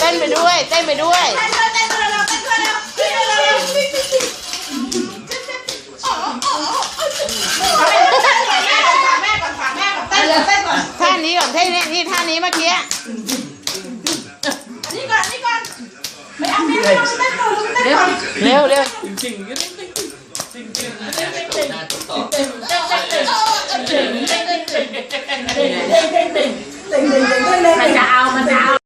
เต้นไปด้วย เต้นไปด้วย ท่านี้ก่อนท่านี้นี่ท่านี้เมื่อกี้นเร็วเร็วเร็วมันจะเอามันจะเอา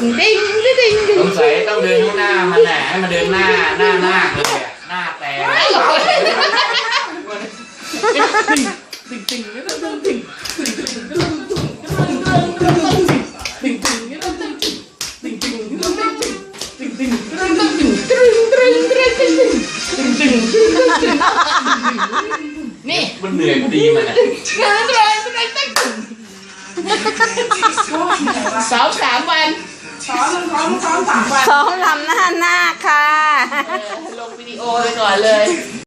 ดิ้งดิ้งดิ้งดิ้งสงสัยต้องเดินข้างหน้ามันน่ะให้มันเดินหน้าหน้าหน้าเลยหน้าแตกติ่งติ่งติ่งติ่งติ่งนี่มันเหนื่อยดีมันอะสางสามวัน ซ้อมซ้อมซ้อมสามวันซ้อมลำหน้าหน้าค่ะ ลงวิดีโอไปก่อนเลย